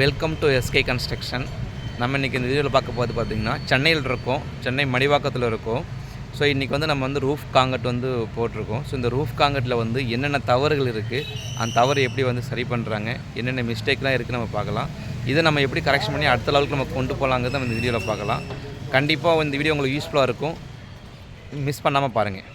Welcome to SK construction நம்ம இன்றைக்கி இந்த வீடியோவில் பார்க்க போகிறது பார்த்திங்கன்னா சென்னையில் இருக்கோம். சென்னை மடிவாக்கத்தில் இருக்கோம். ஸோ இன்றைக்கி வந்து நம்ம வந்து ரூஃப் காங்கட் வந்து போட்டிருக்கோம். ஸோ இந்த ரூஃப் காங்கட்டில் வந்து என்னென்ன தவறுகள் இருக்குது அந்த தவறு எப்படி வந்து சரி பண்ணுறாங்க என்னென்ன மிஸ்டேக்லாம் இருக்குது நம்ம பார்க்கலாம். இதை நம்ம எப்படி கரெக்ஷன் பண்ணி அடுத்த லெவலுக்கு நம்ம கொண்டு போகலாங்கிறத நம்ம இந்த வீடியோவில் பார்க்கலாம். கண்டிப்பாக இந்த வீடியோ உங்களுக்கு யூஸ்ஃபுல்லாக இருக்கும். மிஸ் பண்ணாமல் பாருங்கள்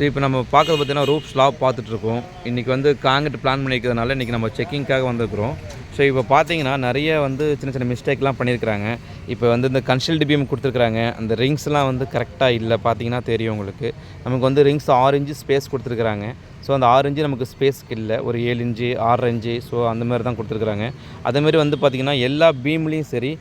ஸோ இப்போ நம்ம பார்க்குறது பார்த்தீங்கன்னா ரூப் ஸ்லாப் பார்த்துட்ருக்கோம். இன்றைக்கி வந்து காங்கிரட் பிளான் பண்ணியிருக்கிறதுனால இன்றைக்கி நம்ம செக்கிங்க்காக வந்திருக்கிறோம். ஸோ இப்போ பார்த்தீங்கன்னா நிறைய வந்து சின்ன சின்ன மிஸ்டேக்லாம் பண்ணியிருக்கிறாங்க இப்போ வந்து இந்த கன்சில்டு பீம் கொடுத்துருக்குறாங்க. அந்த ரிங்ஸ்லாம் வந்து கரெக்டாக இல்லை பார்த்தீங்கன்னா தெரியும் உங்களுக்கு. நமக்கு வந்து ரிங்ஸ் ஆறு இன்ச்சு ஸ்பேஸ் கொடுத்துருக்குறாங்க. ஸோ அந்த ஆறு இன்ச்சு நமக்கு ஸ்பேஸ்க்கு இல்லை. ஒரு ஏழு இன்ச்சு ஆறு இன்ச்சு ஸோ அந்த மாதிரி தான் கொடுத்துருக்குறாங்க. அதேமாதிரி வந்து பார்த்திங்கன்னா எல்லா பீம்லேயும் சரி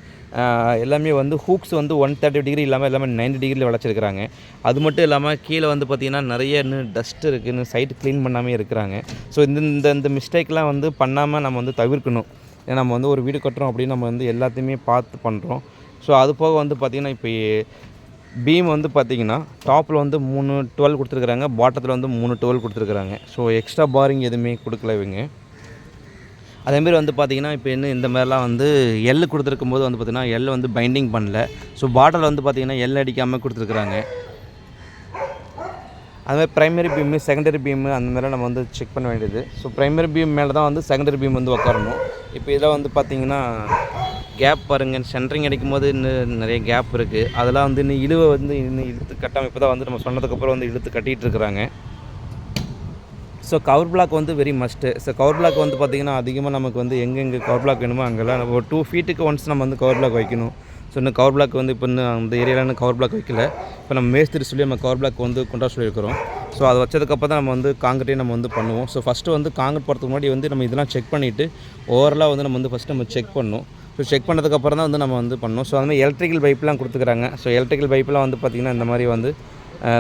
எல்லாமே வந்து ஹூக்ஸ் வந்து ஒன் தேர்ட்டி டிகிரி இல்லாமல் எல்லாமே 90 டிகிரியில் வளைச்சிருக்கிறாங்க. அது மட்டும் இல்லாமல் கீழே வந்து பார்த்திங்கன்னா நிறைய இன்னும் டஸ்ட் இருக்குதுன்னு சைட் க்ளீன் பண்ணாமே இருக்கிறாங்க. ஸோ இந்த இந்த இந்த மிஸ்டேக்லாம் வந்து பண்ணாமல் நம்ம வந்து தவிர்க்கணும். ஏன்னா நம்ம வந்து ஒரு வீடு கட்டுறோம் அப்படின்னு நம்ம வந்து எல்லாத்தையுமே பார்த்து பண்ணுறோம் ஸோ அது போக வந்து பார்த்திங்கன்னா இப்போ பீம் வந்து பார்த்தீங்கன்னா டாப்பில் வந்து மூணு டுவெல் கொடுத்துருக்குறாங்க பாட்டத்தில் வந்து மூணு டுவெல் கொடுத்துருக்குறாங்க. ஸோ எக்ஸ்ட்ரா பாரிங் எதுவுமே கொடுக்கல இவங்க. அதேமாரி வந்து பார்த்திங்கன்னா இப்போ என்ன இந்த மாதிரிலாம் வந்து எல் கொடுத்துருக்கும் போது வந்து பார்த்திங்கன்னா எல் வந்து பைண்டிங் பண்ணல. ஸோ பாட்டில் வந்து பார்த்திங்கன்னா எல் அடிக்காமல் கொடுத்துருக்குறாங்க. அதுமாதிரி ப்ரைமரி பீமு செகண்டரி பீமு அந்த மாதிரிலாம் நம்ம வந்து செக் பண்ண வேண்டியது. ஸோ ப்ரைமரி பீம் மேலே தான் வந்து செகண்டரி பீம் வந்து உட்காரணும் இப்போ இதில் வந்து பார்த்திங்கன்னா கேப் பாருங்கள் சென்ட்ரிங் அடிக்கும் போது இன்னும் நிறைய கேப் இருக்குது அதெல்லாம் வந்து இன்னும் இழுவை வந்து இன்னும் இழுத்து கட்டாமல் இப்போ தான் வந்து நம்ம சொன்னதுக்கப்புறம் வந்து இழுத்து கட்டிகிட்டு இருக்கிறாங்க. ஸோ கவர் பிளாக் வந்து very must so cover block வந்து பார்த்திங்கன்னா அதிகமாக நமக்கு வந்து எங்கெங்கே கவர் பிளாக் வேணுமோ அங்கெல்லாம் ஒரு டூ ஃபீட்டுக்கு ஒன்ஸ் நம்ம வந்து கவர் பிளாக் வைக்கணும். ஸோ இன்னும் கவர் பிளாக் வந்து இப்போ இன்னும் அந்த ஏரியாவில் கவர் பிளாக் வைக்கல. இப்போ நம்ம மேஸ்திரி சொல்லி நம்ம கவர் பிளாக் வந்து கொண்டா சொல்லியிருக்கிறோம். ஸோ அதை வச்சதுக்கப்புறம் தான் நம்ம வந்து காங்கிரீட்டே நம்ம வந்து பண்ணுவோம். ஸோ ஃபஸ்ட்டு வந்து காங்கிரட் போகிறதுக்கு முன்னாடி வந்து நம்ம இதெல்லாம் செக் பண்ணிவிட்டு ஓவரலாக வந்து நம்ம வந்து ஃபஸ்ட்டு நம்ம செக் பண்ணணும். ஸோ செக் பண்ணதுக்கப்புறம் தான் வந்து நம்ம வந்து பண்ணணும். ஸோ அதுமாதிரி எலக்ட்ரிக்கல் பைப்லாம் கொடுத்துக்கிறாங்க. ஸோ எலக்ட்ரிக்கல் பைப்லாம் வந்து பார்த்திங்கன்னா இந்த மாதிரி வந்து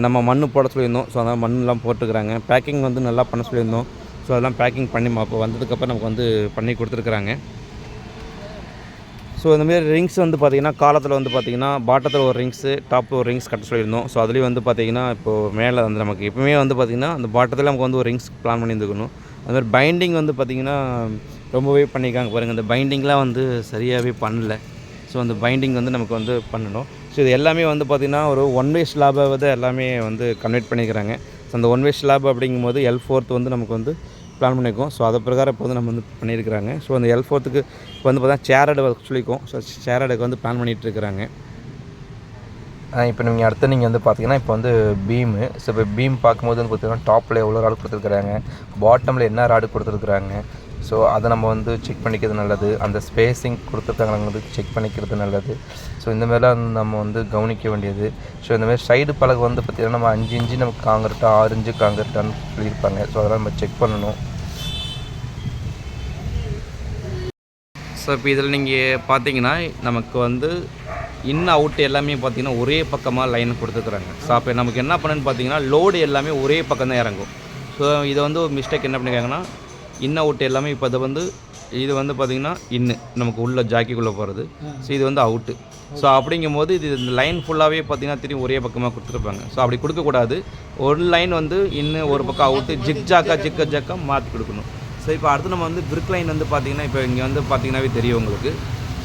நம்ம மண் போட சொல்லியிருந்தோம். ஸோ அதனால் மண்ணெலாம் போட்டுக்கிறாங்க. பேக்கிங் வந்து நல்லா பண்ண சொல்லியிருந்தோம். ஸோ அதெல்லாம் பேக்கிங் பண்ணி அப்போ வந்ததுக்கப்புறம் நமக்கு வந்து பண்ணி கொடுத்துருக்குறாங்க. ஸோ இந்தமாரி ரிங்ஸ் வந்து பார்த்திங்கன்னா காலத்தில் வந்து பார்த்திங்கன்னா பாட்டத்தில் ஒரு ரிங்ஸு டாப்பில் ஒரு ரிங்ஸ் கட்ட சொல்லியிருந்தோம். ஸோ அதுலேயும் வந்து பார்த்திங்கன்னா இப்போது மேலே வந்து நமக்கு எப்பவுமே வந்து பார்த்திங்கன்னா அந்த பாட்டத்தில் நமக்கு வந்து ஒரு ரிங்ஸ் பிளான் பண்ணியிருந்துக்கணும். அதுமாதிரி பைண்டிங் வந்து பார்த்திங்கன்னா ரொம்பவே பண்ணியிருக்காங்க பாருங்கள் அந்த பைண்டிங்லாம் வந்து சரியாகவே பண்ணல. ஸோ அந்த பைண்டிங் வந்து நமக்கு வந்து பண்ணணும். ஸோ இது எல்லாமே வந்து பார்த்திங்கன்னா ஒரு ஒன் வே ஸ்லாபை வந்து எல்லாமே வந்து கன்வெர்ட் பண்ணிக்கிறாங்க. ஸோ அந்த ஒன் வே ஸ்லாப் அப்படிங்கும்போது எல் ஃபோர்த் வந்து நமக்கு வந்து பிளான் பண்ணியிருக்கோம் ஸோ அதை பிரகாரம் இப்போ வந்து நம்ம வந்து பண்ணியிருக்கிறாங்க ஸோ அந்த எல் ஃபோர்த்துக்கு இப்போ வந்து பார்த்தா சேரடை சொல்லியிருக்கோம் ஸோ சேரடைக்கு வந்து பிளான் பண்ணிகிட்டு இருக்கிறாங்க. இப்போ நீங்கள் அடுத்து நீங்கள் வந்து பார்த்தீங்கன்னா இப்போ வந்து பீமு ஸோ இப்போ பீம் பார்க்கும்போது வந்து பார்த்தீங்கன்னா டாப்பில் எவ்வளோ ராடு கொடுத்துருக்குறாங்க? பாட்டமில் என்ன ராடு கொடுத்துருக்குறாங்க? ஸோ அதை நம்ம வந்து செக் பண்ணிக்கிறது நல்லது. அந்த ஸ்பேஸிங் கொடுத்துருக்காங்க வந்து செக் பண்ணிக்கிறது நல்லது. ஸோ இந்த மாதிரிலாம் வந்து நம்ம வந்து கவனிக்க வேண்டியது. ஸோ இந்த மாதிரி சைடு பலகை வந்து பார்த்திங்கன்னா நம்ம அஞ்சு இன்ச்சு நமக்கு காங்கிரட்டா ஆறு இன்ச்சு காங்கிரட்டான்னு சொல்லியிருப்பாங்க. ஸோ அதெல்லாம் நம்ம செக் பண்ணணும். ஸோ இப்போ இதில் நீங்கள் பார்த்தீங்கன்னா நமக்கு வந்து இன் அவுட் எல்லாமே பார்த்தீங்கன்னா ஒரே பக்கமாக லைன் கொடுத்துருக்குறாங்க. ஸோ அப்போ நமக்கு என்ன பண்ணுன்னு பார்த்தீங்கன்னா லோடு எல்லாமே ஒரே பக்கம் தான் இறங்கும். ஸோ இதை வந்து ஒரு மிஸ்டேக் என்ன பண்ணிருக்காங்கன்னா இன் அவுட் எல்லாமே இப்போ அதை வந்து இது வந்து பார்த்திங்கன்னா இன்னு நமக்கு உள்ள ஜாக்கிக்குள்ளே போகிறது ஸோ இது வந்து அவுட்டு ஸோ அப்படிங்கும் போது இது இந்த லைன் ஃபுல்லாகவே பார்த்தீங்கன்னா திரும்பி ஒரே பக்கமாக கொடுத்துருப்பாங்க. ஸோ அப்படி கொடுக்கக்கூடாது ஒரு லைன் வந்து இன்னு ஒரு பக்கம் அவுட்டு ஜிக் ஜாக்கா ஜிக்க ஜாக்கா மாற்றி கொடுக்கணும். ஸோ இப்போ அடுத்து நம்ம வந்து பிரிக் லைன் வந்து பார்த்திங்கன்னா இப்போ இங்கே வந்து பார்த்தீங்கன்னாவே தெரியும் உங்களுக்கு.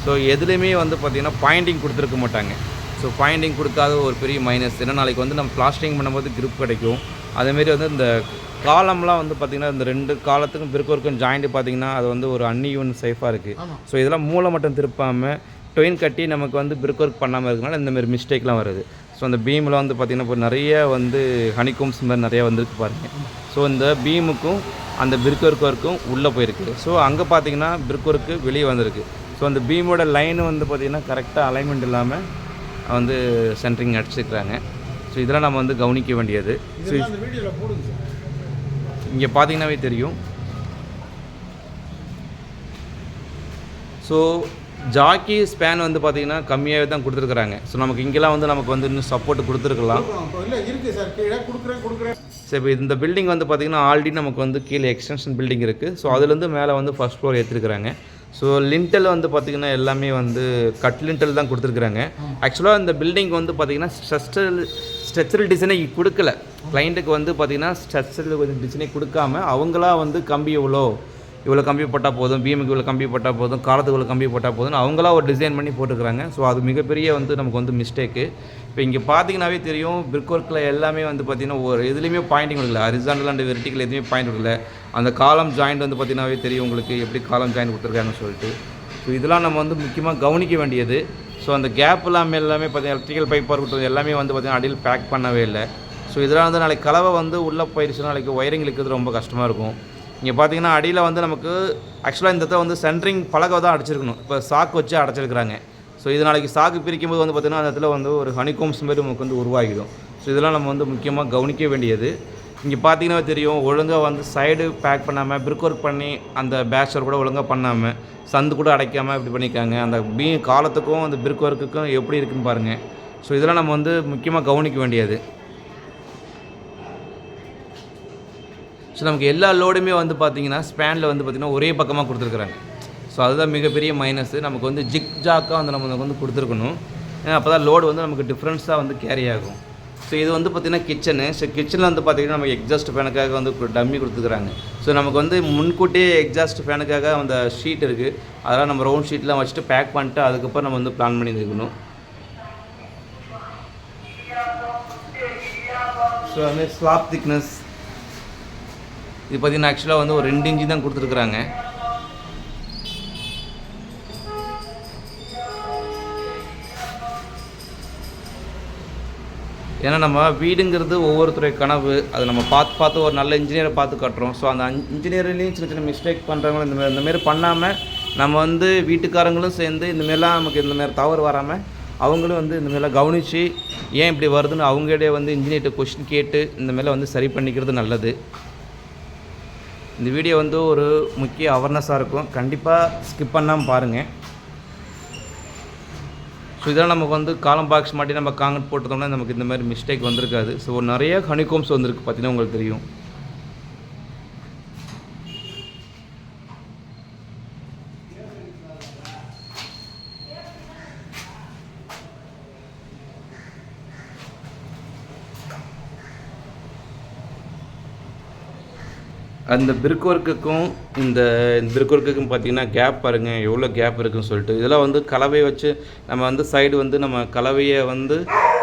ஸோ எதுலேயுமே வந்து பார்த்திங்கன்னா பாயிண்டிங் கொடுத்துருக்க மாட்டாங்க. ஸோ பாயிண்டிங் கொடுக்காத ஒரு பெரிய மைனஸ் ஏன்னா நாளைக்கு வந்து நம்ம பிளாஸ்டிங் பண்ணும்போது கிரிப் கிடைக்கும். அதேமாரி வந்து இந்த காலம்லாம் வந்து பார்த்திங்கன்னா இந்த ரெண்டு காலத்துக்கும் பிற்கொருக்கும் ஜாயிண்ட் பார்த்திங்கன்னா அது வந்து ஒரு அன்இவன் சேஃபாக இருக்குது ஸோ இதெல்லாம் மூளை மட்டும் திருப்பாமல் டொயின் கட்டி நமக்கு வந்து பிரிக் ஒர்க் பண்ணாமல் இருக்கனால இந்த மாதிரி மிஸ்டேக்லாம் வருது. ஸோ அந்த பீமில் வந்து பார்த்திங்கன்னா இப்போ நிறைய வந்து ஹனிகோம்ஸ் மாதிரி நிறைய வந்திருக்கு பாருங்கள் ஸோ இந்த பீமுக்கும் அந்த பிரிக் ஒர்க் ஒர்க்கும் உள்ளே போயிருக்கு. ஸோ அங்கே பார்த்தீங்கன்னா பிரிக் ஒர்க்கு வெளியே வந்திருக்கு. ஸோ அந்த பீமோட லைன் வந்து பார்த்திங்கன்னா கரெக்டாக அலைன்மெண்ட் இல்லாமல் வந்து சென்ட்ரிங் அடிச்சிருக்கிறாங்க. ஸோ இதெல்லாம் நம்ம வந்து கவனிக்க வேண்டியது. ஸோ இங்கே பார்த்தீங்கன்னாவே தெரியும். ஸோ ஜாக்கி ஸ்பேன் வந்து பார்த்தீங்கன்னா கம்மியாகவே தான் கொடுத்துருக்குறாங்க. ஸோ நமக்கு இங்கெல்லாம் வந்து நமக்கு வந்து இன்னும் சப்போர்ட் கொடுத்துருக்கலாம். சார். இப்போ இந்த பில்டிங் வந்து பார்த்திங்கன்னா ஆல்ரெடி நமக்கு வந்து கீழே எக்ஸ்டென்ஷன் பில்டிங் இருக்குது ஸோ அதுலேருந்து மேலே வந்து ஃபர்ஸ்ட் ஃப்ளோர் ஏற்றிருக்கிறாங்க ஸோ லிண்டல் வந்து பார்த்திங்கன்னா எல்லாமே வந்து கட் லிண்டல் தான் கொடுத்துருக்குறாங்க. ஆக்சுவலாக இந்த பில்டிங் வந்து பார்த்திங்கன்னா ஸ்ட்ரக்சரல் ஸ்ட்ரக்சரல் டிசைனை கொடுக்கல. கிளைண்ட்டுக்கு வந்து பார்த்திங்கன்னா ஸ்ட்ரக்சரல் டிசைனை கொடுக்காம அவங்களா வந்து கம்பி எவ்வளோ இவ்வளோ கம்பி போட்டால் போதும் பீமுக்கு இவ்வளோ கம்பி போட்டால் போதும் காலத்துக்கு இவ்வளோ கம்பி போட்டால் போதும் அவங்களா ஒரு டிசைன் பண்ணி போட்டுக்கிறாங்க. ஸோ அது மிகப்பெரிய வந்து நமக்கு வந்து மிஸ்டேக்கு இப்போ இங்கே பார்த்தீங்கன்னாவே தெரியும் பிரிக் ஒர்க்கில் எல்லாமே வந்து பார்த்தீங்கன்னா ஒரு எதுலேயுமே பாயிண்டிங் கொடுக்கல. ஹரிசாண்டல் அண்ட் வெர்டிக்கல் எதுவுமே பாயிண்ட் கொடுக்கல. அந்த காலம் ஜாயிண்ட் வந்து பார்த்தீங்கன்னாவே தெரியும் உங்களுக்கு எப்படி காலம் ஜாயிண்ட் கொடுத்துருக்காங்கன்னு சொல்லிட்டு. ஸோ இதெல்லாம் நம்ம வந்து முக்கியமாக கவனிக்க வேண்டியது. ஸோ அந்த கேப் எல்லாமே எல்லாமே பார்த்தீங்கன்னா எலக்ட்ரிக்கல் பைப்பாக இருக்கட்டும் எல்லாமே வந்து பார்த்தீங்கன்னா அடியில் பேக் பண்ணவே இல்லை. ஸோ இதெல்லாம் வந்து நாளைக்கு கலவை வந்து உள்ளே போயிடுச்சுன்னா நாளைக்கு ஒயரிங் இழுக்கிறது ரொம்ப கஷ்டமாக இருக்கும். இங்கே பார்த்தீங்கன்னா அடியில் வந்து நமக்கு ஆக்சுவலாக இந்த இடத்துல வந்து சென்ட்ரிங் பலகை தான் அடிச்சிருக்கணும். இப்போ சாக்கு வச்சு அடைச்சிருக்கிறாங்க. ஸோ இது நாளைக்கு சாக்கு பிரிக்கும் போது வந்து பார்த்திங்கன்னா அந்த இடத்துல வந்து ஒரு ஹனிகோம்ஸ் மாதிரி நமக்கு வந்து உருவாகிடும். ஸோ இதெல்லாம் நம்ம வந்து முக்கியமாக கவனிக்க வேண்டியது. இங்கே பார்த்தீங்கன்னா தெரியும் ஒழுங்காக வந்து சைடு பேக் பண்ணாமல் பிரிக் ஒர்க் பண்ணி அந்த பேச்சர் கூட ஒழுங்காக பண்ணாமல் சந்து கூட அடைக்காமல் இப்படி பண்ணியிருக்காங்க. அந்த பீ காலத்துக்கும் அந்த பிரிக் ஒர்க்குக்கும் எப்படி இருக்குன்னு பாருங்கள் ஸோ இதெல்லாம் நம்ம வந்து முக்கியமாக கவனிக்க வேண்டியது. ஸோ நமக்கு எல்லா லோடுமே வந்து பார்த்தீங்கன்னா ஸ்பேனில் வந்து பார்த்திங்கன்னா ஒரே பக்கமாக கொடுத்துருக்குறாங்க. ஸோ அதுதான் மிகப்பெரிய மைனஸ் நமக்கு வந்து ஜிக் ஜாக்காக வந்து நம்ம வந்து கொடுத்துருக்கணும். ஏன்னா அப்போ தான் லோடு வந்து நமக்கு டிஃப்ரென்ஸாக வந்து கேரி ஆகும். ஸோ இது வந்து பார்த்திங்கன்னா கிச்சனு ஸோ கிச்சனில் வந்து பார்த்திங்கன்னா நமக்கு எக்ஸாஸ்ட் ஃபேனுக்காக வந்து டம்மி கொடுத்துருக்குறாங்க ஸோ நமக்கு வந்து முன்கூட்டியே எக்ஸாஸ்ட் ஃபேனுக்காக அந்த ஷீட் இருக்குது அதெல்லாம் நம்ம ரவுண்ட் ஷீட்லாம் வச்சுட்டு பேக் பண்ணிட்டு அதுக்கப்புறம் நம்ம வந்து பிளான் பண்ணி இருக்கணும் ஸோ அதுமாதிரி ஸ்லாப் திக்னஸ் இது பார்த்திங்கன்னா ஆக்சுவலாக வந்து ஒரு ரெண்டு இன்ச்சு தான் கொடுத்துருக்குறாங்க. ஏன்னா நம்ம வீடுங்கிறது ஒவ்வொருத்தருடைய கனவு அது நம்ம பார்த்து பார்த்து ஒரு நல்ல இன்ஜினியரை பார்த்து கட்டுறோம். ஸோ அந்த இன்ஜினியர்லேயும் சின்ன சின்ன மிஸ்டேக் பண்ணுறவங்களும் இந்த மாதிரி பண்ணாமல் நம்ம வந்து வீட்டுக்காரங்களும் சேர்ந்து இந்தமாரிலாம் நமக்கு இந்தமாரி தவறு வராமல் அவங்களும் வந்து இந்தமாரிலாம் கவனித்து ஏன் இப்படி வருதுன்னு அவங்களே வந்து இன்ஜினியர்கிட்ட கொஷின் கேட்டு இந்தமாரிலாம் வந்து சரி பண்ணிக்கிறது நல்லது. இந்த வீடியோ வந்து ஒரு முக்கிய அவேர்னஸாக இருக்கும். கண்டிப்பாக ஸ்கிப் பண்ணாமல் பாருங்கள் ஸோ இதெல்லாம் நமக்கு வந்து காலம் பாக்ஸ் மாட்டி நம்ம காங்கிரட் போட்டோம்னா நமக்கு இந்த மாதிரி மிஸ்டேக் வந்திருக்காது. ஸோ நிறைய ஹனிகோம்ஸ் வந்திருக்கு பார்த்தீங்கன்னா உங்களுக்கு தெரியும். அந்த பிரிக் ஒர்க்குக்கும் இந்த பிரிக் ஒர்க்குக்கும் பார்த்தீங்கன்னா கேப் பாருங்கள் எவ்வளோ கேப் இருக்குன்னு சொல்லிட்டு. இதெல்லாம் வந்து கலவையை வச்சு நம்ம வந்து சைடு வந்து நம்ம கலவையை வந்து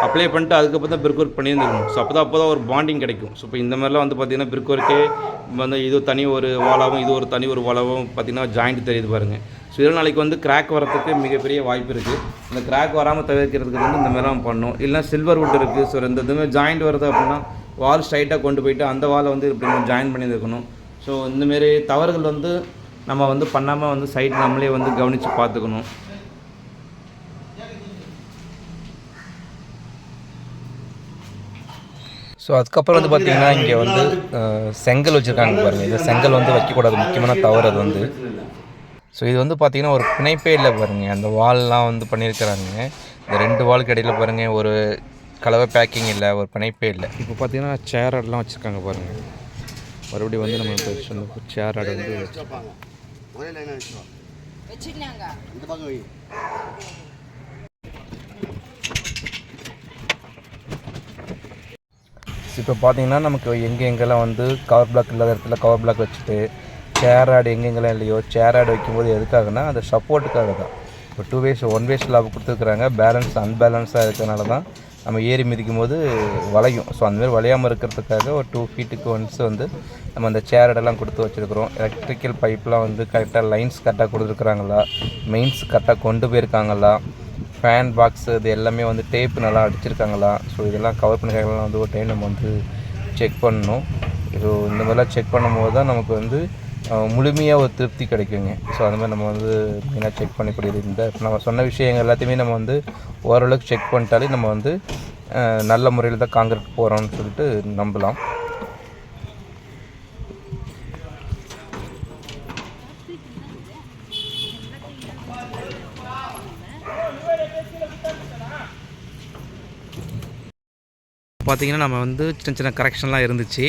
அப்ளை பண்ணிட்டு அதுக்கப்புறம் தான் பிரிக் ஒர்க் பண்ணியிருந்துருக்கணும். ஸோ அப்போ தான் அப்போ தான் ஒரு பாண்டிங் கிடைக்கும். ஸோ இப்போ இந்த மாதிரிலாம் வந்து பார்த்திங்கன்னா பிரிக் ஒர்க்கே வந்து இது தனி ஒரு வாலாவும் இது ஒரு தனி ஒரு வாலாவும் பார்த்திங்கன்னா ஜாயிண்ட் தெரியுது பாருங்கள் ஸோ இதெல்லாம் நாளைக்கு வந்து கிராக் வரத்துக்கு மிகப்பெரிய வாய்ப்பு இருக்குது இந்த கிராக் வராமல் தவிர்க்கிறதுக்கு வந்து இந்த மாதிரிலாம் பண்ணணும் இல்லைனா சில்வர் வுட் இருக்குது ஸோ இந்த இதுமாதிரி ஜாயிண்ட் வருது அப்படின்னா வால் ஸ்ட்ரைட்டாக கொண்டு போயிட்டு அந்த வாலை வந்து இப்படி ஜாயின் ஜாயின் பண்ணியிருக்கணும். ஸோ இந்தமாரி தவறுகள் வந்து நம்ம வந்து பண்ணாமல் வந்து சைட் நம்மளே வந்து கவனித்து பார்த்துக்கணும். ஸோ அதுக்கப்புறம் வந்து பார்த்தீங்கன்னா இங்கே வந்து செங்கல் வச்சுருக்காங்க பாருங்கள் இது செங்கல் வந்து வைக்கக்கூடாது. முக்கியமான தவறு அது வந்து. ஸோ இது வந்து பார்த்திங்கன்னா ஒரு பிணைப்பே இல்லை பாருங்கள் அந்த வால்லாம் வந்து பண்ணியிருக்கிறாங்க. இந்த ரெண்டு வாலுக்கு இடையில் பாருங்கள் ஒரு கலவை பேக்கிங் இல்லை ஒரு பிணைப்பே இல்லை. இப்போ பார்த்தீங்கன்னா சேர் ஆடெலாம் வச்சுருக்காங்க பாருங்கள் மறுபடியும் வந்து நம்ம இப்போ சொன்ன சேர் ஆடு வந்து இப்போ பார்த்தீங்கன்னா நமக்கு எங்கே எங்கெல்லாம் வந்து கவர் பிளாக் இல்லாத இடத்துல கவர் பிளாக் வச்சுட்டு சேர் ஆடு எங்கெங்கெல்லாம் இல்லையோ சேர் ஆடு வைக்கும்போது எதுக்காகனா அந்த சப்போர்ட்டுக்காக தான். இப்போ two ways one ways lap கொடுத்துருக்குறாங்க. பேலன்ஸ் அன்பேலன்ஸாக இருக்கிறனால தான் நம்ம ஏறி மிதிக்கும் போது வளையும் ஸோ அந்தமாதிரி வளையாமல் இருக்கிறதுக்காக ஒரு டூ ஃபீட்டுக்கு ஒன்ஸ் வந்து நம்ம அந்த சேர் கொடுத்து வச்சுருக்குறோம். எலக்ட்ரிக்கல் பைப்லாம் வந்து கரெக்டாக லைன்ஸ் கரெக்டாக கொடுத்துருக்குறாங்களா? மெயின்ஸ் கரெக்டாக கொண்டு போயிருக்காங்களா? ஃபேன் பாக்ஸ் இது எல்லாமே வந்து டேப் நல்லா அடிச்சிருக்காங்களா? ஸோ இதெல்லாம் கவர் பண்ணிக்கலாம் வந்து ஒரு டைம் நம்ம வந்து செக் பண்ணணும். ஸோ இந்த மாதிரிலாம் செக் பண்ணும்போது தான் நமக்கு வந்து முழுமையாக ஒரு திருப்தி கிடைக்குங்க. ஸோ அந்த மாதிரி நம்ம வந்து மெயினாக செக் பண்ணிக்கூடியது இந்த. நம்ம சொன்ன விஷயங்கள் எல்லாத்தையுமே நம்ம வந்து ஓரளவுக்கு செக் பண்ணிட்டாலே நம்ம வந்து நல்ல முறையில் தான் காங்கிரீட் போகிறோம்னு சொல்லிட்டு நம்பலாம். பார்த்திங்கன்னா நம்ம வந்து சின்ன சின்ன கரெக்ஷன்லாம் இருந்துச்சு.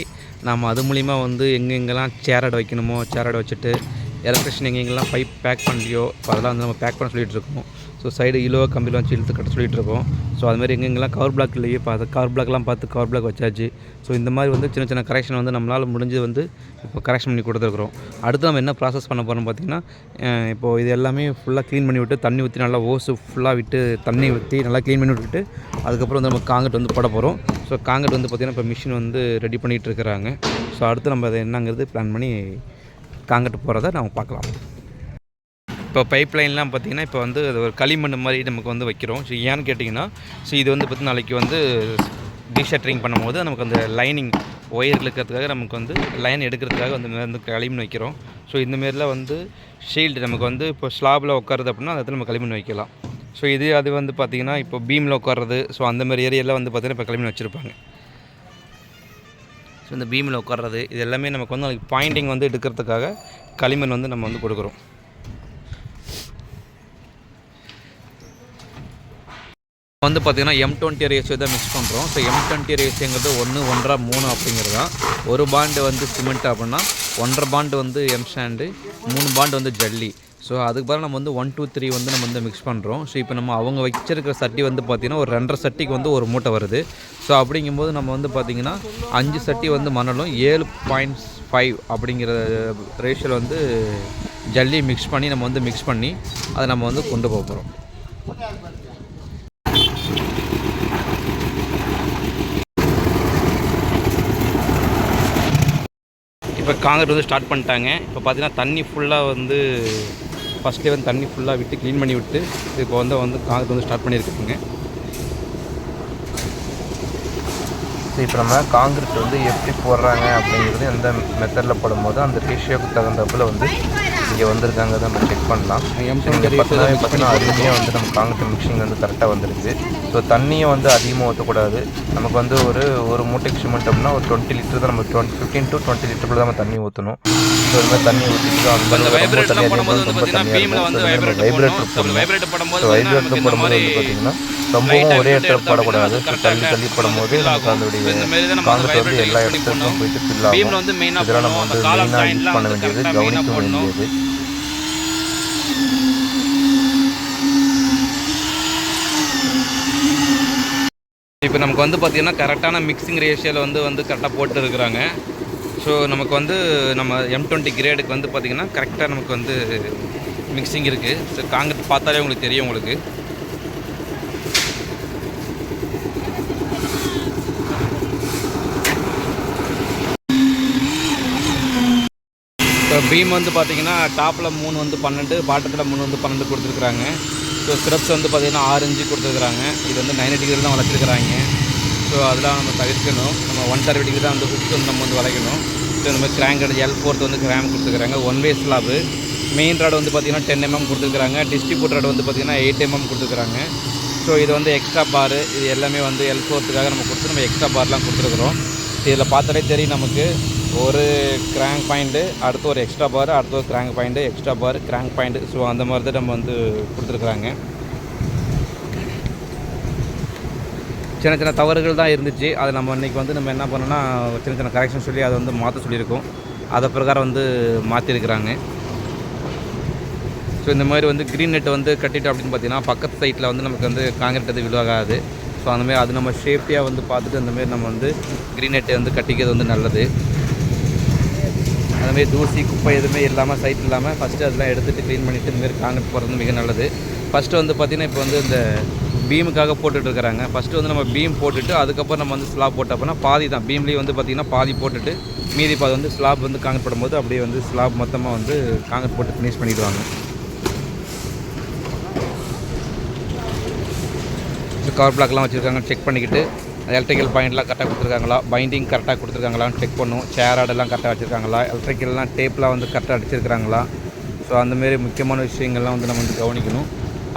நம்ம அது மூலிமா வந்து எங்கெங்கெல்லாம் சேரடை வைக்கணுமோ சேரடை வச்சுட்டு எலக்ட்ரிஷன் எங்கெங்கெல்லாம் பைப் பேக் பண்ணலையோ இப்போ அதெல்லாம் வந்து நம்ம பேக் பண்ண சொல்லிகிட்டு இருக்கோம். ஸோ சைடு இலோவாக கம்பியில் வச்சு இழுத்து கட்ட சொல்லிட்டு இருக்கோம். ஸோ அது மாதிரி எங்கெங்கெல்லாம் கவர் பிளாக் இல்லையே பார்த்து கவர் பிளாக்லாம் பார்த்து கவர் பிளாக் வச்சாச்சு. ஸோ இந்த மாதிரி வந்து சின்ன சின்ன கரெக்ஷன் வந்து நம்மளால் முடிஞ்சது வந்து இப்போ கரெக்ஷன் பண்ணி கொடுத்துருக்குறோம். அடுத்து நம்ம என்ன ப்ராசஸ் பண்ண போகிறோம் பார்த்திங்கன்னா இப்போது இது எல்லாமே ஃபுல்லாக க்ளீன் பண்ணி விட்டு தண்ணி ஊற்றி நல்லா ஓசு ஃபுல்லாக விட்டு தண்ணி ஊற்றி நல்லா க்ளீன் பண்ணி விட்டுட்டு அதுக்கப்புறம் வந்து நம்ம காங்கிரட் வந்து போட போகிறோம் ஸோ காங்கிரட் வந்து பார்த்திங்கன்னா இப்போ மிஷின் வந்து ரெடி பண்ணிகிட்டு இருக்கிறாங்க. ஸோ அடுத்து நம்ம அதை என்னங்கிறது பிளான் பண்ணி காங்கிரட் போகிறத நம்ம பார்க்கலாம். இப்போ பைப் லைன்லாம் பார்த்திங்கன்னா இப்போ வந்து அது ஒரு களிமண் மாதிரி நமக்கு வந்து வைக்கிறோம். ஸோ ஏன்னு கேட்டிங்கன்னா ஸோ இது வந்து பார்த்திங்கன்னா நாளைக்கு வந்து டீஷர்ட்ரிங் பண்ணும்போது நமக்கு அந்த லைனிங் ஒயர் இழுக்கிறதுக்காக நமக்கு வந்து லைன் எடுக்கிறதுக்காக வந்து வந்து களிமண் வைக்கிறோம். ஸோ இந்தமாரிலாம் வந்து ஷீல்டு நமக்கு வந்து இப்போ ஸ்லாபில் உட்காருது அப்படின்னா அந்த இடத்துல நம்ம களிமண் வைக்கலாம். ஸோ இது அது வந்து பார்த்திங்கன்னா இப்போ பீமில் உட்காருறது ஸோ அந்தமாதிரி ஏரியாலாம் வந்து பார்த்திங்கன்னா இப்போ களிமண் வச்சுருப்பாங்க. ஸோ இந்த பீமில் உட்காறது இது எல்லாமே நமக்கு வந்து நாளைக்கு பாயிண்டிங் வந்து எடுக்கிறதுக்காக களிமண் வந்து நம்ம வந்து கொடுக்குறோம். வந்து பார்த்திங்கன்னா எம் டுவெண்ட்டி ரேஷியோ தான் மிக்ஸ் பண்ணுறோம் ஸோ எம் டுவெண்ட்டி ரேஷியோங்கிறது ஒன்று ஒன்றரை மூணு அப்படிங்கிறது தான். ஒரு பாண்டு வந்து சிமெண்ட் அப்படின்னா ஒன்றரை பாண்டு வந்து எம் ஸ்டாண்டு மூணு பாண்டு வந்து ஜல்லி. ஸோ அதுக்கு பதிலாக நம்ம வந்து ஒன் டூ த்ரீ வந்து நம்ம வந்து மிக்ஸ் பண்ணுறோம் ஸோ இப்போ நம்ம அவங்க வச்சிருக்கிற சட்டி வந்து பார்த்திங்கன்னா ஒரு ரெண்டரை சட்டிக்கு வந்து ஒரு மூட்டை வருது. ஸோ அப்படிங்கும்போது நம்ம வந்து பார்த்திங்கன்னா அஞ்சு சட்டி வந்து மணலும் ஏழு பாயிண்ட் ஃபைவ் அப்படிங்கிற ரேஷியோவில் வந்து ஜல்லி மிக்ஸ் பண்ணி நம்ம வந்து மிக்ஸ் பண்ணி அதை நம்ம வந்து கொண்டு போக போகிறோம் இப்போ காங்கிரஸ் வந்து ஸ்டார்ட் பண்ணிட்டாங்க. இப்போ பார்த்தீங்கன்னா தண்ணி ஃபுல்லாக வந்து ஃபஸ்ட்டே வந்து தண்ணி ஃபுல்லாக விட்டு க்ளீன் பண்ணி விட்டு இப்போ வந்து வந்து காங்கிரஸ் வந்து ஸ்டார்ட் பண்ணியிருக்காங்க. இப்போ நம்ம காங்கிரீட் வந்து எப்படி போடுறாங்க அப்படிங்கிறது எந்த மெத்தடில் போடும்போது அந்த ரேஷியோக்கு தகுந்தப்பில் வந்து இங்கே வந்திருக்காங்க நம்ம செக் பண்ணலாம். பார்த்தீங்கன்னா பார்த்தீங்கன்னா அருமையாக வந்து நம்ம காங்கிரீட் மிக்சிங் வந்து கரெக்டாக வந்துருக்குது ஸோ தண்ணியும் வந்து அதிகமாக ஊற்றக்கூடாது நமக்கு வந்து ஒரு ஒரு மூட்டைக்கு சிமெண்ட் அப்படின்னா ஒரு டுவெண்ட்டி லிட்டர் தான் நம்ம twenty fifteen to twenty litre தான் நம்ம தண்ணி ஊற்றணும் ஸோ இது மாதிரி தண்ணி ஊற்றிட்டு அந்த வைப்ரேட்டர் போடும்போது வைப்ரேட்டர் போடும்போது மாதிரி வந்து பார்த்தீங்கன்னா ரொம்பவும் ஒரே இடத்துல போடக்கூடாது. தள்ளி தள்ளி போடும்போது நமக்கு தான் வந்து காங்கிரீட் வந்து எல்லா இடத்துக்கும். போயிட்டு ஃபில் பீம்ல ஆகும். இதெல்லாம் நம்ம வந்து மெயினாக யூஸ் பண்ண வேண்டியது கவனிக்க வேண்டியது. இப்போ நமக்கு வந்து பார்த்திங்கன்னா கரெக்டான மிக்சிங் ரேஷியோவில் வந்து வந்து கரெக்டாக போட்டு இருக்கிறாங்க ஸோ நமக்கு வந்து நம்ம எம் டுவெண்ட்டி கிரேடுக்கு வந்து பார்த்திங்கன்னா கரெக்டாக நமக்கு வந்து மிக்சிங் இருக்குது ஸோ காங்கிரட் பார்த்தாலே உங்களுக்கு தெரியும் உங்களுக்கு. இப்போ பீம் வந்து பார்த்திங்கன்னா டாப்பில் மூணு வந்து பன்னெண்டு பாட்டத்தில் மூணு வந்து பன்னெண்டு கொடுத்துருக்குறாங்க. ஸோ ஸ்க்ரப்ஸ் வந்து பார்த்திங்கன்னா ஆரஞ்சு கொடுத்துருக்குறாங்க. இது வந்து நைன் டிகிரி தான் வளர்த்துருக்குறாங்க. ஸோ அதெல்லாம் நம்ம தவிர்க்கணும். நம்ம ஒன் தேர்ட்டி டிகிரி தான் வந்து ஹுக் வந்து நம்ம வந்து வளைக்கணும். ஸோ இந்த மாதிரி கிராங்க் எல் ஃபோர்த் வந்து கிராம் கொடுத்துருக்குறாங்க. One way slab main rod வந்து பார்த்தீங்கன்னா டென் எம்எம் mm கொடுத்துருக்குறாங்க. டிஸ்ட்ரிபியூட் ராடு வந்து பார்த்தீங்கன்னா எயிட் எம்எம் mm கொடுத்துருக்குறாங்க. ஸோ இது வந்து எக்ஸ்ட்ரா பாரு இது எல்லாமே வந்து எல் ஃபோர்த்துக்காக நம்ம கொடுத்து நம்ம எக்ஸ்ட்ரா பார்லாம் கொடுத்துருக்குறோம். இதில் பார்த்தாலே தெரியும் நமக்கு. ஒரு கிராங்க் பாயிண்ட்டு அடுத்து ஒரு எக்ஸ்ட்ரா பார் அடுத்து ஒரு crank point extra bar crank point so அந்த மாதிரி தான் நம்ம வந்து கொடுத்துருக்குறாங்க. சின்ன சின்ன தவறுகள் தான் இருந்துச்சு. அதை நம்ம இன்றைக்கி வந்து நம்ம என்ன பண்ணோன்னா சின்ன சின்ன கரெக்ஷன் சொல்லி அதை வந்து மாற்ற சொல்லியிருக்கோம். அதை பிரகாரம் வந்து மாற்றிருக்கிறாங்க ஸோ இந்த மாதிரி வந்து க்ரீன் நெட் வந்து கட்டிட்டோம் அப்படின்னு பார்த்தீங்கன்னா பக்கத்து சைட்டில் வந்து நமக்கு வந்து காங்கிரீட் அது விழுவாகாது ஸோ அந்தமாதிரி அது நம்ம சேஃப்டியாக வந்து பார்த்துட்டு அந்தமாரி நம்ம வந்து க்ரீன் நெட்டை வந்து கட்டிக்கிறது வந்து நல்லது. அதுமாரி தூசி குப்பை எதுவுமே இல்லாமல் சைட் இல்லாமல் ஃபஸ்ட்டு அதெல்லாம் எடுத்துகிட்டு க்ளீன் பண்ணிவிட்டு இந்தமாரி காங்கிரீட் போடுறது மிக நல்லது. ஃபஸ்ட்டு வந்து பார்த்திங்கன்னா இப்போ வந்து இந்த பீமுக்காக போட்டுட்டு இருக்கிறாங்க ஃபஸ்ட்டு வந்து நம்ம பீம் போட்டுட்டு அதுக்கப்புறம் நம்ம வந்து ஸ்லாப் போட்டப்போனா பாதி தான். பீம்லேயே வந்து பார்த்திங்கன்னா பாதி போட்டுட்டு மீதி பாதி வந்து ஸ்லாப் வந்து காங்கிரீட் போடும்போது அப்படியே வந்து ஸ்லாப் மொத்தமாக வந்து காங்கிரீட் போட்டு ஃபினிஷ் பண்ணிடுவாங்க. கவர் பிளாக்லாம் வச்சுருக்காங்க. செக் பண்ணிக்கிட்டு எலக்ட்ரிக்கல் பாயிண்ட்லாம் கரெக்டாக கொடுத்துருக்காங்களா? பைண்டிங் கரெக்டாக கொடுத்துருக்காங்களான்னு செக் பண்ணும் சேர் ஆடெல்லாம் கரெக்டாக வச்சுருக்காங்களா? எலக்ட்ரிக்கல்லாம் டேப்லாம் வந்து கரெக்டாக அடிச்சிருக்காங்களா ஸோ அந்தமாரி முக்கியமான விஷயங்கள்லாம் வந்து நம்ம வந்து கவனிக்கணும்.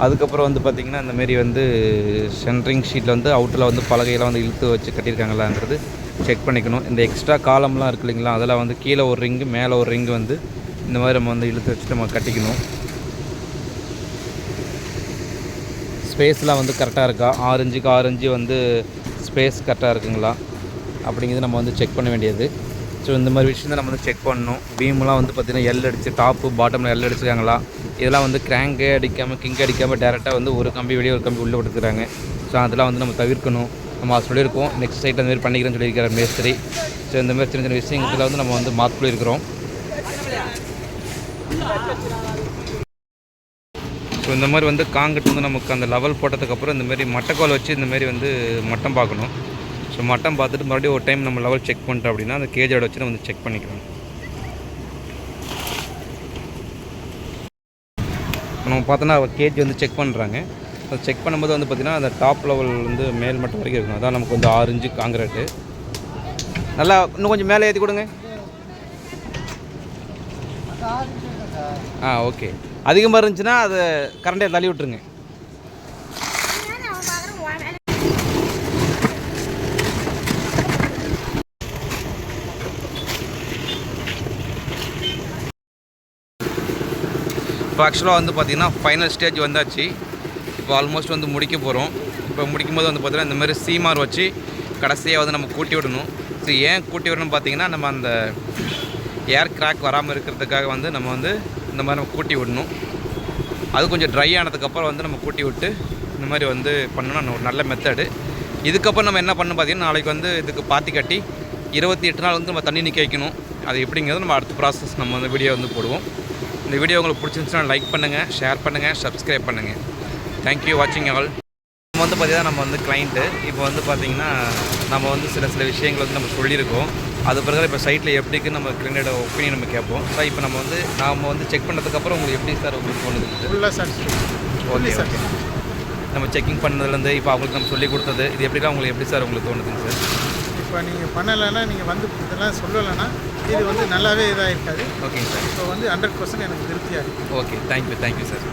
அதுக்கப்புறம் வந்து பார்த்திங்கன்னா அந்தமாரி வந்து சென்ட்ரிங் ஷீட்டில் வந்து அவுட்டில் வந்து பலகையெல்லாம் வந்து இழுத்து வச்சு கட்டியிருக்காங்களாங்கிறது செக் பண்ணிக்கணும். இந்த எக்ஸ்ட்ரா காலம்லாம் இருக்கு இல்லைங்களா? அதெல்லாம் வந்து கீழே ஒரு ரிங்கு மேலே ஒரு ரிங்கு வந்து இந்த மாதிரி நம்ம வந்து இழுத்து வச்சுட்டு நம்ம கட்டிக்கணும். ஸ்பேஸ்லாம் வந்து கரெக்டாக இருக்கா? ஆரஞ்சுக்கு ஆரஞ்சு வந்து ஸ்பேஸ் கரெக்டாக இருக்குங்களா? அப்படிங்கிறது நம்ம வந்து செக் பண்ண வேண்டியது. ஸோ இந்த மாதிரி விஷயம் தான் நம்ம வந்து செக் பண்ணணும். பீம்லாம் வந்து பார்த்திங்கன்னா எல் அடிச்சு டாப்பு பாட்டமில் எல் அடிச்சிருக்காங்களா? இதெல்லாம் வந்து கிராங்கே அடிக்காமல் கிங்க் அடிக்காமல் டேரெக்டாக வந்து ஒரு கம்பி வெளியே ஒரு கம்பி உள்ளே கொடுத்துருக்காங்க ஸோ அதெல்லாம் வந்து நம்ம தவிர்க்கணும். நம்ம அதை சொல்லியிருக்கோம் நெக்ஸ்ட் சைட் அந்தமாதிரி பண்ணிக்கிறேன்னு சொல்லியிருக்கிற மேஸ்திரி. ஸோ இந்த மாதிரி சின்ன சின்ன விஷயத்தில் வந்து நம்ம வந்து மாற்றில் இருக்கிறோம் ஸோ இந்த மாதிரி வந்து காங்கிட்டு வந்து நமக்கு அந்த லெவல் போட்டதுக்கப்புறம் இந்த மாதிரி மட்டைக்கோல் வச்சு இந்த மாதிரி வந்து மட்டம் பார்க்கணும். ஸோ மட்டம் பார்த்துட்டு மறுபடியும் ஒரு டைம் நம்ம லெவல் செக் பண்ணிட்டோம் அப்படின்னா அந்த கேஜோட வச்சு நம்ம வந்து செக் பண்ணிக்கலாம். நம்ம பார்த்தோன்னா கேஜ் வந்து செக் பண்ணுறாங்க அது செக் பண்ணும்போது வந்து பார்த்திங்கன்னா அந்த டாப் லெவல் வந்து மேல் மட்டம் வரைக்கும் இருக்கும் அதான் நமக்கு வந்து ஆறு இன்ச்சு காங்கிரீட்டு நல்லா இன்னும் கொஞ்சம் மேலே ஏற்றி கொடுங்க. ஆ ஓகே அதிகமாக இருந்துச்சுன்னா அதை கரண்டே தள்ளி விட்டுருங்க. இப்போ ஆக்சுவலாக வந்து பார்த்திங்கன்னா ஃபைனல் ஸ்டேஜ் வந்தாச்சு. இப்போ ஆல்மோஸ்ட் வந்து முடிக்க போகிறோம் இப்போ முடிக்கும் போது வந்து பார்த்திங்கன்னா இந்த மாதிரி சீமார் வச்சு கடைசியாக வந்து நம்ம கூட்டி விடணும். ஸோ ஏன் கூட்டி விடணும்னு பார்த்தீங்கன்னா நம்ம அந்த ஏர் கிராக் வராமல் இருக்கிறதுக்காக வந்து நம்ம வந்து இந்த மாதிரி நம்ம கூட்டி விடணும். அது கொஞ்சம் ட்ரை ஆனதுக்கப்புறம் வந்து நம்ம கூட்டி விட்டு இந்த மாதிரி வந்து பண்ணணும் ஒரு நல்ல மெத்தடு இதுக்கப்புறம் நம்ம என்ன பண்ணணும் பார்த்தீங்கன்னா நாளைக்கு வந்து இதுக்கு பாத்தி கட்டி இருபத்தி எட்டு நாள் வந்து நம்ம தண்ணி நிற்க வைக்கணும். அது எப்படிங்கிறது நம்ம அடுத்த ப்ராசஸ் நம்ம வந்து வீடியோ வந்து போடுவோம். இந்த வீடியோ உங்களுக்கு பிடிச்சிருந்துச்சுன்னா லைக் பண்ணுங்கள் ஷேர் பண்ணுங்கள் சப்ஸ்கிரைப் பண்ணுங்கள் தேங்க்யூ வாட்சிங் ஆல் நம்ம வந்து பார்த்தீங்கன்னா நம்ம வந்து கிளைண்ட்டு இப்போ வந்து பார்த்திங்கன்னா நம்ம வந்து சில சில விஷயங்கள் வந்து நம்ம சொல்லியிருக்கோம். அது பிறகு இப்போ சைட்டில் எப்படிக்கு நம்ம கிளைண்டோட ஒப்பீனியன் நம்ம கேட்போம். சார் இப்போ நம்ம வந்து நாம் வந்து செக் பண்ணதுக்கப்புறம் உங்களுக்கு எப்படி சார் உங்களுக்கு தோணுது? ஃபுல்லாக சாட்டிஸ்ஃபை ஓகே ஓகே நம்ம செக்கிங் பண்ணதுலேருந்து இப்போ அவங்களுக்கு நம்ம சொல்லி கொடுத்தது இது எப்படிலாம் உங்களுக்கு எப்படி சார் உங்களுக்கு தோணுதுங்க சார் இப்போ நீங்கள் பண்ணலைன்னா நீங்கள் வந்து இதெல்லாம் சொல்லலைன்னா இது வந்து நல்லாவே இதாக இருக்காது ஓகேங்க சார் இப்போ வந்து ஹண்ட்ரட் பர்சன்ட் எனக்கு திருப்தியாக இருக்குது ஓகே தேங்க்யூ தேங்க்யூ சார்